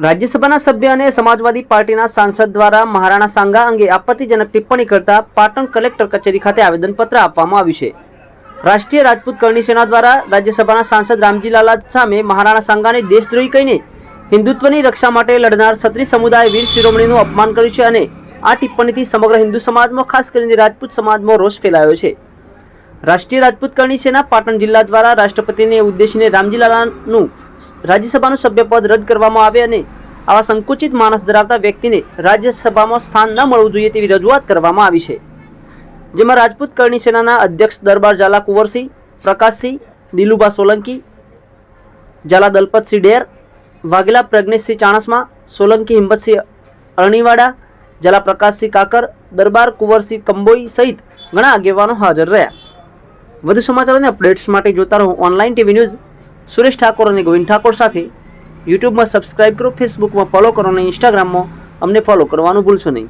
રાજ્યસભાના સભ્ય અને સમાજવાદી પાર્ટીના સાંસદ દ્વારા મહારાણા સાંગા અંગે આપત્તિજનક ટિપ્પણી કરતા પાટણ કલેક્ટર કચેરી ખાતે આવેદનપત્ર આપવામાં આવ્યું છે. રાષ્ટ્રીય રાજપૂત કરણી સેના દ્વારા રાજ્યસભાના સાંસદ રામજી લાલા સામે મહારાણા સાંગાને દેશદ્રોહી કહીને હિન્દુત્વની રક્ષા માટે લડનાર ક્ષત્રિય સમુદાય વીર શિરોમણીનું અપમાન કર્યું છે અને આ ટિપ્પણીથી સમગ્ર હિન્દુ સમાજમાં, ખાસ કરીને રાજપૂત સમાજમાં રોષ ફેલાયો છે. રાષ્ટ્રીય રાજપૂત કરણી સેના પાટણ જિલ્લા દ્વારા રાષ્ટ્રપતિને ઉદ્દેશીને રામજીલાલાનું રાજ્યસભાનું સભ્યપદ રદ કરવામાં આવે અને આવા સંકુચિત માણસ ધરાવતા વ્યક્તિને રાજ્યસભામાં સ્થાન ન મળવું જોઈએ તેવી રજૂઆત કરવામાં આવી છે. જેમાં રાજપૂત કરણી સેનાના અધ્યક્ષ દરબાર ઝાલા કુંવરસિંહ પ્રકાશસિંહ દિલુભા સોલંકી, ઝાલા દલપતસિંહ ડેર, વાઘેલા પ્રજ્ઞેશસિંહ ચાણસમા, સોલંકી હિંમતસિંહ અરણીવાડા, ઝાલા પ્રકાશસિંહ કાકર, દરબાર કુંવરસિંહ કંબોઈ સહિત ઘણા આગેવાનો હાજર રહ્યા. વધુ સમાચાર અને અપડેટ્સ માટે જોતા રહો online TV news Suresh Thakor અને ગોવિંદ ઠાકોર સાથે યુટ્યુબમાં સબસ્ક્રાઇબ કરો ફેસબુકમાં ફોલો કરો અને ઇન્સ્ટાગ્રામમાં અમને ફોલો કરવાનું ભૂલશો નહીં.